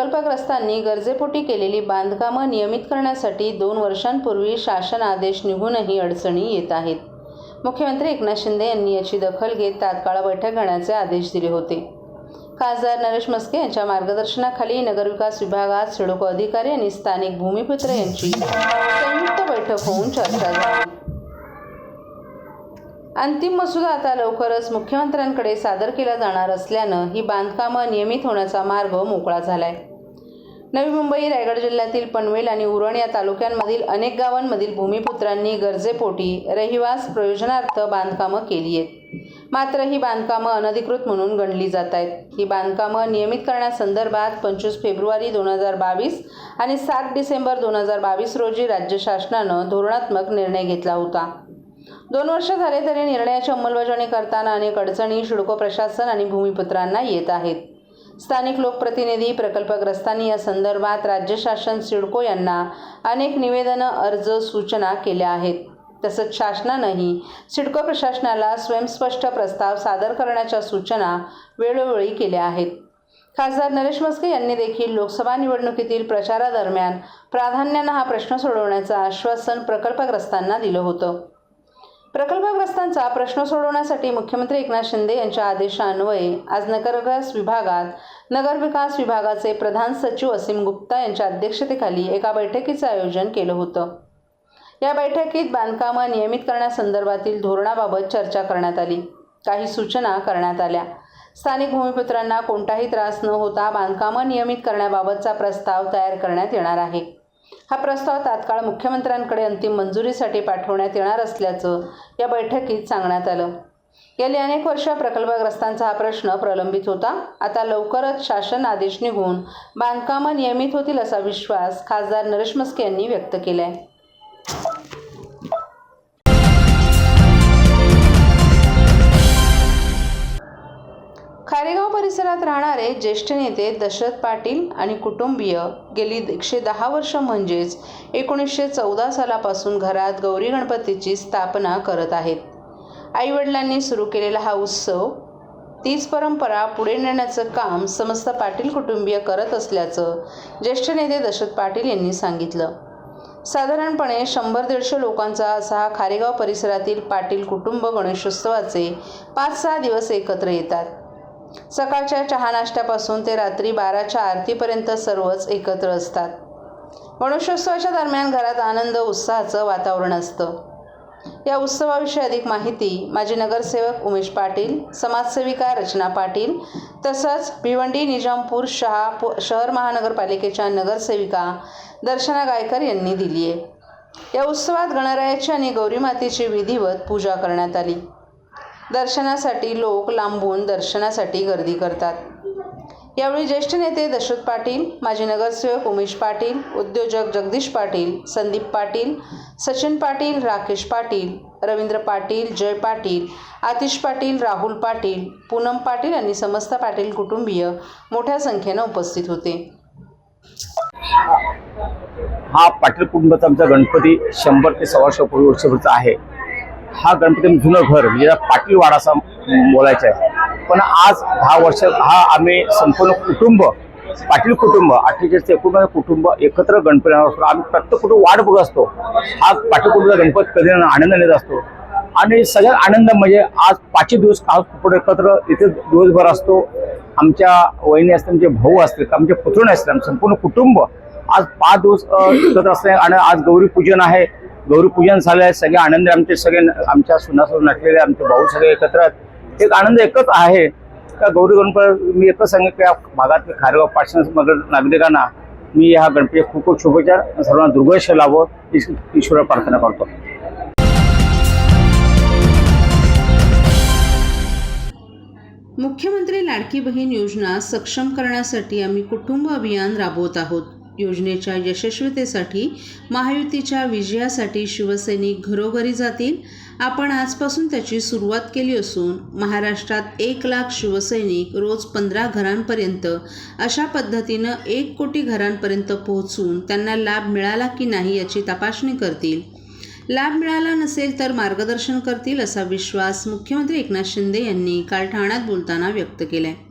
प्रकल्पग्रस्तांनी गरजेपोटी केलेली बांधकामं नियमित करण्यासाठी दोन वर्षांपूर्वी शासन आदेश निघूनही अडचणी येत आहेत. मुख्यमंत्री एकनाथ शिंदे यांनी याची दखल घेत तात्काळ बैठक घेण्याचे आदेश दिले होते. खासदार नरेश मस्के यांच्या मार्गदर्शनाखाली नगरविकास विभागात सिडको अधिकारी आणि स्थानिक भूमिपुत्र यांची संयुक्त बैठक होऊन चर्चा झाली. अंतिम मसुदा आता लवकरच मुख्यमंत्र्यांकडे सादर केला जाणार असल्यानं ही बांधकामं नियमित होण्याचा मार्ग मोकळा झालाय. नवी मुंबई रायगड जिल्ह्यातील पनवेल आणि उरण या तालुक्यांमधील अनेक गावांमधील भूमिपुत्रांनी गरजेपोटी रहिवास प्रयोजनार्थ बांधकामं केली आहेत. मात्र ही बांधकामं अनधिकृत म्हणून गणली जात आहेत. ही बांधकामं नियमित करण्यासंदर्भात पंचवीस फेब्रुवारी दोन हजार बावीस आणि सात डिसेंबर दोन हजार बावीस रोजी राज्य शासनानं धोरणात्मक निर्णय घेतला होता. दोन वर्ष झाले तरी निर्णयाची अंमलबजावणी करताना अनेक अडचणी शिडको प्रशासन आणि भूमिपुत्रांना येत आहेत. स्थानिक लोकप्रतिनिधी प्रकल्पग्रस्तांनी या संदर्भात राज्य शासन सिडको यांना अनेक निवेदनं अर्ज सूचना केल्या आहेत. तसंच शासनानंही सिडको प्रशासनाला स्वयंस्पष्ट प्रस्ताव सादर करण्याच्या सूचना वेळोवेळी केल्या आहेत. खासदार नरेश मस्के यांनी देखील लोकसभा निवडणुकीतील प्रचारादरम्यान प्राधान्यानं हा प्रश्न सोडवण्याचं आश्वासन प्रकल्पग्रस्तांना दिलं होतं. प्रकल्पग्रस्तांचा प्रश्न सोडवण्यासाठी मुख्यमंत्री एकनाथ शिंदे यांच्या आदेशान्वये आज नगरविकास विभागात नगरविकास विभागाचे प्रधान सचिव असीम गुप्ता यांच्या अध्यक्षतेखाली एका बैठकीचं आयोजन केलं होतं. या बैठकीत बांधकामं नियमित करण्यासंदर्भातील धोरणाबाबत चर्चा करण्यात आली. काही सूचना करण्यात आल्या. स्थानिक भूमिपुत्रांना कोणताही त्रास न होता बांधकामं नियमित करण्याबाबतचा प्रस्ताव तयार करण्यात येणार आहे. हा प्रस्ताव तात्काळ मुख्यमंत्र्यांकडे अंतिम मंजुरीसाठी पाठवण्यात येणार असल्याचं या बैठकीत सांगण्यात आलं. गेली अनेक वर्ष प्रकल्पग्रस्तांचा हा प्रश्न प्रलंबित होता. आता लवकरच शासन आदेश निघून बांधकामं नियमित होतील असा विश्वास खासदार नरेश मस्के यांनी व्यक्त केला आहे खारेगाव परिसरात राहणारे ज्येष्ठ नेते दशरथ पाटील आणि कुटुंबीय गेली एकशे दहा वर्ष म्हणजेच एकोणीसशे चौदा सालापासून घरात गौरी गणपतीची स्थापना करत आहेत. आईवडिलांनी सुरू केलेला हा उत्सव तीच परंपरा पुढे नेण्याचं काम समस्त पाटील कुटुंबीय करत असल्याचं ज्येष्ठ नेते दशरथ पाटील यांनी सांगितलं. साधारणपणे शंभर दीडशे लोकांचा असा हा खारेगाव परिसरातील पाटील कुटुंब गणेशोत्सवाचे पाच सहा दिवस एकत्र येतात. सकाळच्या चहा नाश्त्यापासून ते रात्री बाराच्या आरतीपर्यंत सर्वच एकत्र असतात. गणेशोत्सवाच्या दरम्यान घरात आनंद उत्साहाचं वातावरण असतं. या उत्सवाविषयी अधिक माहिती माजी नगरसेवक उमेश पाटील समाजसेविका रचना पाटील तसंच भिवंडी निजामपूर शहा शहर महानगरपालिकेच्या नगरसेविका दर्शना गायकर यांनी दिली आहे या उत्सवात गणरायाची आणि गौरी मातेची विधिवत पूजा करण्यात आली. दर्शनासाठी लोक लांबून दर्शनासाठी गर्दी करतात. यावेळी ज्येष्ठ नेते दशरथ पाटील माजी नगरसेवक उमेश पाटील उद्योजक जगदीश पाटील संदीप पाटील सचिन पाटील राकेश पाटील रवींद्र पाटील जय पाटील आतिश पाटील राहुल पाटील पूनम पाटील आणि समस्त पाटील कुटुंबीय मोठ्या संख्येनं उपस्थित होते. हा पाटील कुटुंबाचा आमचा गणपती शंभर ते सव्वाशे पूर्वी वर्षभरचा आहे. हा गणपती जुनं घर म्हणजे याला पाटील वाडा असा बोलायचं आहे. पण आज दहा वर्ष हा आम्ही संपूर्ण कुटुंब पाटील कुटुंब अठ्ठेचाळीस ते एकोणपन्नास कुटुंब एकत्र गणपती असतो. आम्ही प्रत्येक कुटुंब वाट बघत असतो. हा पाटील कुटुंबाचा गणपती कधी आनंद नेत असतो. आणि सगळ्यात आनंद म्हणजे आज पाचही दिवस हा कुटुंब एकत्र इथे दिवसभर असतो. आमच्या वहिनी असतील आमचे भाऊ असतील आमचे पुतणे असतील आमचं संपूर्ण कुटुंब आज पाच दिवस एकत्र असते. आणि आज गौरी पूजन आहे. गौरीपूजन झालं आहे सगळे आनंद आमचे सगळे न- आमच्या सुनासोबत नटलेले आमचे भाऊ सगळे एकत्र आहेत. एक आनंद एकच आहे. का गौरी गणपती मी एकच सांगेन की या भागात खारगाव पाचशे नागरिकांना मी ह्या गणपती खूप खूप शुभेच्छा. सर्वांना दुर्गश लाभो. ईश्वर प्रार्थना करतो. मुख्यमंत्री लाडकी बहीण योजना सक्षम करण्यासाठी आम्ही कुटुंब अभियान राबवत आहोत. योजनेच्या यशस्वीतेसाठी महायुतीच्या विजयासाठी शिवसैनिक घरोघरी जातील. आपण आजपासून त्याची सुरुवात केली असून महाराष्ट्रात एक लाख शिवसैनिक रोज पंधरा घरांपर्यंत अशा पद्धतीनं एक कोटी घरांपर्यंत पोहोचून त्यांना लाभ मिळाला की नाही याची तपासणी करतील. लाभ मिळाला नसेल तर मार्गदर्शन करतील असा विश्वास मुख्यमंत्री एकनाथ शिंदे यांनी काल ठाण्यात बोलताना व्यक्त केला आहे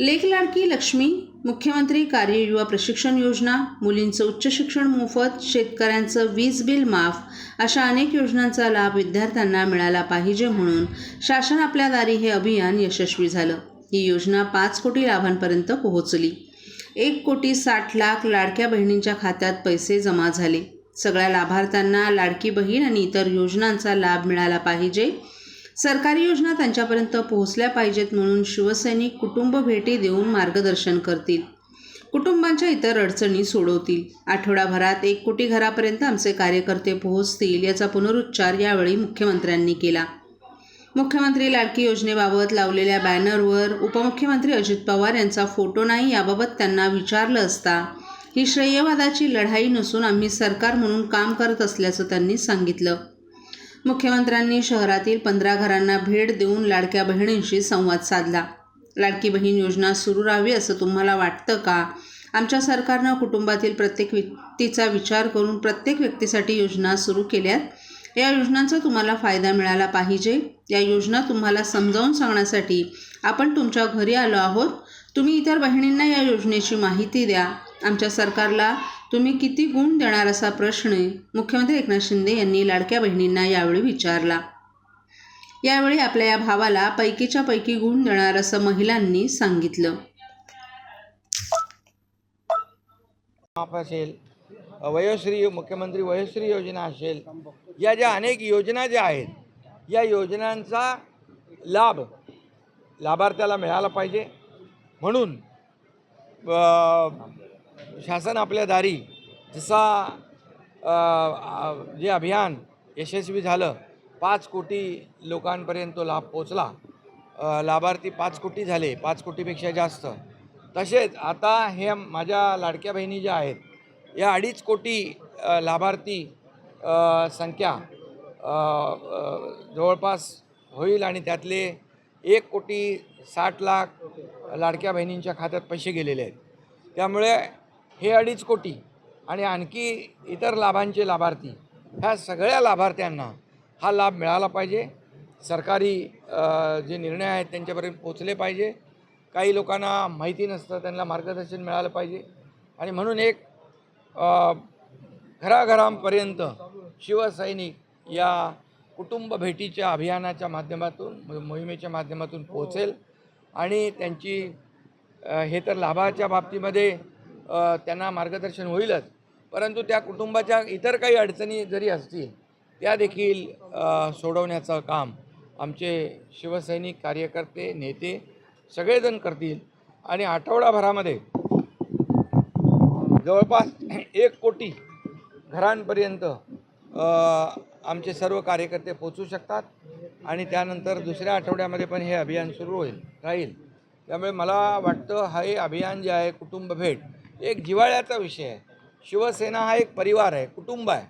लेख लाडकी लक्ष्मी मुख्यमंत्री कार्य युवा प्रशिक्षण योजना मुलींचं उच्च शिक्षण मोफत शेतकऱ्यांचं वीज बिल माफ अशा अनेक योजनांचा लाभ विद्यार्थ्यांना मिळाला पाहिजे म्हणून शासन आपल्या दारी हे अभियान यशस्वी झालं. ही योजना पाच कोटी लाभांपर्यंत पोहोचली. एक कोटी साठ लाख लाडक्या बहिणींच्या खात्यात पैसे जमा झाले. सगळ्या लाभार्थ्यांना लाडकी बहीण आणि इतर योजनांचा लाभ मिळाला पाहिजे सरकारी योजना त्यांच्यापर्यंत पोहोचल्या पाहिजेत म्हणून शिवसैनिक कुटुंब भेटी देऊन मार्गदर्शन करतील. कुटुंबांच्या इतर अडचणी सोडवतील. आठवडाभरात एक कोटी घरापर्यंत आमचे कार्यकर्ते पोहोचतील याचा पुनरुच्चार यावेळी मुख्यमंत्र्यांनी केला. मुख्यमंत्री लाडकी योजनेबाबत लावलेल्या बॅनरवर उपमुख्यमंत्री अजित पवार यांचा फोटो नाही याबाबत त्यांना विचारलं असता ही श्रेयवादाची लढाई नसून आम्ही सरकार म्हणून काम करत असल्याचं त्यांनी सांगितलं. मुख्यमंत्र्यांनी शहरातील पंधरा घरांना भेट देऊन लाडक्या बहिणींशी संवाद साधला. लाडकी बहीण योजना सुरू राहावी असं तुम्हाला वाटतं का? आमच्या सरकारनं कुटुंबातील प्रत्येक व्यक्तीचा विचार करून प्रत्येक व्यक्तीसाठी योजना सुरू केल्यात. या योजनांचा तुम्हाला फायदा मिळाला पाहिजे. या योजना तुम्हाला समजावून सांगण्यासाठी आपण तुमच्या घरी आलो आहोत. तुम्ही इतर बहिणींना या योजनेची माहिती द्या. आमच्या सरकारला तुम्ही किती गुण देणार असा प्रश्न मुख्यमंत्री एकनाथ शिंदे यांनी लाडक्या बहिणींना यावेळी विचारला. यावेळी आपल्या या भावाला पैकीच्या पैकी गुण देणार असं महिलांनी सांगितलं. असेल. वयोश्री मुख्यमंत्री वयोश्री योजना असेल या ज्या अनेक योजना ज्या आहेत या योजनांचा लाभ लाभार्थ्याला मिळाला पाहिजे. म्हणून शासन आपल्या दारी जसा जे अभियान यशस्वी झालं पाच कोटी लोकांपर्यंत तो लाभ पोचला. लाभार्थी पाच कोटी झाले पाच कोटीपेक्षा जास्त. तसेच आता हे माझ्या लाडक्या बहिणी ज्या आहेत या अडीच कोटी लाभार्थी संख्या जवळपास होईल आणि त्यातले एक कोटी साठ लाख लाडक्या बहिणींच्या खात्यात पैसे गेलेले आहेत. त्यामुळे हे अडीच कोटी आणि आणखी इतर लाभांचे लाभार्थी ह्या सगळ्या लाभार्थ्यांना हा लाभ मिळाला पाहिजे. सरकारी जे निर्णय आहेत त्यांच्यापर्यंत पोचले पाहिजे. काही लोकांना माहिती नसतं त्यांना मार्गदर्शन मिळालं पाहिजे. आणि म्हणून एक घराघरांपर्यंत शिवसैनिक या कुटुंब भेटीच्या अभियानाच्या माध्यमातून मोहिमेच्या माध्यमातून पोहोचेल. आणि त्यांची हे तर लाभाच्या बाबतीमध्ये त्यांना मार्गदर्शन होईलच. परंतु त्या कुटुंबाच्या इतर काही अडचणी जरी असतील त्या देखील सोडवण्याचं काम आमचे शिवसैनिक कार्यकर्ते नेते सगळेजण करतील. आणि आठवडाभरामध्ये जवळपास एक कोटी घरांपर्यंत आमचे सर्व कार्यकर्ते पोचू शकतात आणि त्यानंतर दुसऱ्या आठवड्यामध्ये पण हे अभियान सुरू होईल राहील. त्यामुळे मला वाटतं हा हे अभियान जे आहे कुटुंब भेट एक जिव्हाळ्याचा विषय आहे. शिवसेना हा एक परिवार आहे कुटुंब आहे.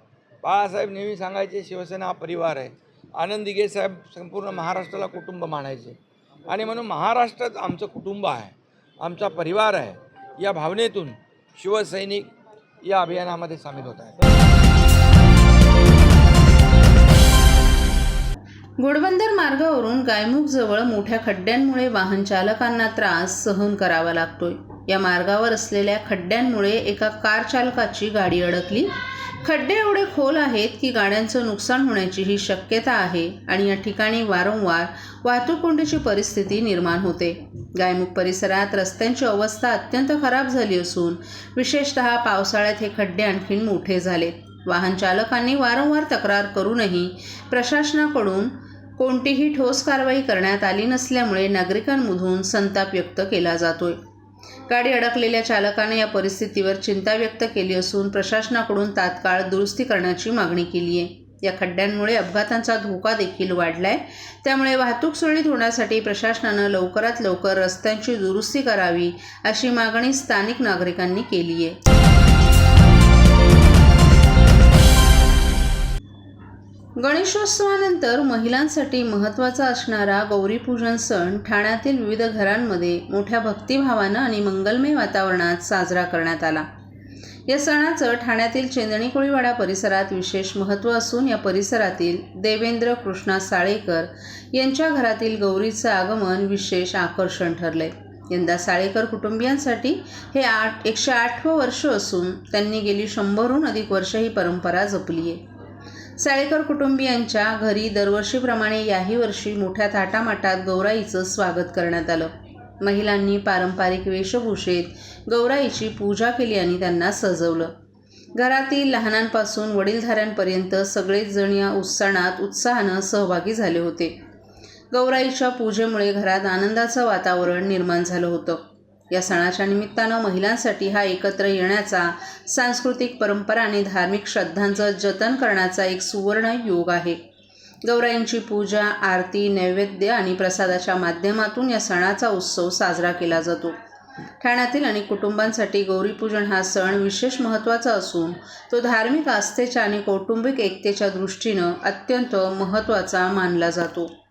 बाळासाहेब नेहमी सांगायचे शिवसेना हा परिवार आहे. आनंद साहेब संपूर्ण महाराष्ट्राला कुटुंब मानायचे. आणि म्हणून महाराष्ट्रच आमचं कुटुंब आहे आमचा परिवार आहे. या भावनेतून शिवसैनिक या अभियानामध्ये सामील होत आहेत. घोडबंदर मार्गावरून गायमुखजवळ मोठ्या खड्ड्यांमुळे वाहन चालकांना त्रास सहन करावा लागतोय. या मार्गावर असलेल्या खड्ड्यांमुळे एका कार चालकाची गाडी अडकली. खड्डे एवढे खोल आहेत की गाड्यांचं नुकसान होण्याची ही शक्यता आहे आणि या ठिकाणी वारंवार वाहतूक कोंडीची परिस्थिती निर्माण होते. गायमुख परिसरात रस्त्यांची अवस्था अत्यंत खराब झाली असून विशेषतः पावसाळ्यात हे खड्डे आणखीन मोठे झाले. वाहन चालकांनी वारंवार तक्रार करूनही प्रशासनाकडून कोणतीही ठोस कारवाई करण्यात आली नसल्यामुळे नागरिकांमधून संताप व्यक्त केला जातोय. गाडी अडकलेल्या चालकाने या परिस्थितीवर चिंता व्यक्त केली असून प्रशासनाकडून तात्काळ दुरुस्ती करण्याची मागणी केली आहे. या खड्ड्यांमुळे अपघातांचा धोका देखील वाढलाय. त्यामुळे वाहतूक सुरळीत होण्यासाठी प्रशासनानं लवकरात लवकर रस्त्यांची दुरुस्ती करावी अशी मागणी स्थानिक नागरिकांनी केली आहे. गणेशोत्सवानंतर महिलांसाठी महत्त्वाचा असणारा गौरीपूजन सण ठाण्यातील विविध घरांमध्ये मोठ्या भक्तिभावानं आणि मंगलमय वातावरणात साजरा करण्यात आला. या सणाचं ठाण्यातील चेंदणी कोळीवाडा परिसरात विशेष महत्त्व असून या परिसरातील देवेंद्र कृष्णा साळेकर यांच्या घरातील गौरीचं आगमन विशेष आकर्षण ठरलंय. यंदा साळेकर कुटुंबियांसाठी हे आठ एकशे आठवं वर्ष असून त्यांनी गेली शंभरहून अधिक वर्ष ही परंपरा जपली आहे साळेकर कुटुंबियांच्या घरी दरवर्षीप्रमाणे याही वर्षी मोठ्या थाटामाटात गौराईचं स्वागत करण्यात आलं. महिलांनी पारंपरिक वेशभूषेत गौराईची पूजा केली आणि त्यांना सजवलं. घरातील लहानांपासून वडीलधाऱ्यांपर्यंत सगळेच जण या उत्सणात उत्साहानं सहभागी झाले होते. गौराईच्या पूजेमुळे घरात आनंदाचं वातावरण निर्माण झालं होतं. या सणाच्या निमित्तानं महिलांसाठी हा एकत्र येण्याचा सांस्कृतिक परंपरा आणि धार्मिक श्रद्धांचं जतन करण्याचा एक सुवर्ण योग आहे. गौराईंची पूजा आरती नैवेद्य आणि प्रसादाच्या माध्यमातून या सणाचा उत्सव साजरा केला जातो. ठाण्यातील अनेक कुटुंबांसाठी गौरीपूजन हा सण विशेष महत्त्वाचा असून तो धार्मिक आस्थेच्या आणि कौटुंबिक एकतेच्या दृष्टीनं अत्यंत महत्त्वाचा मानला जातो.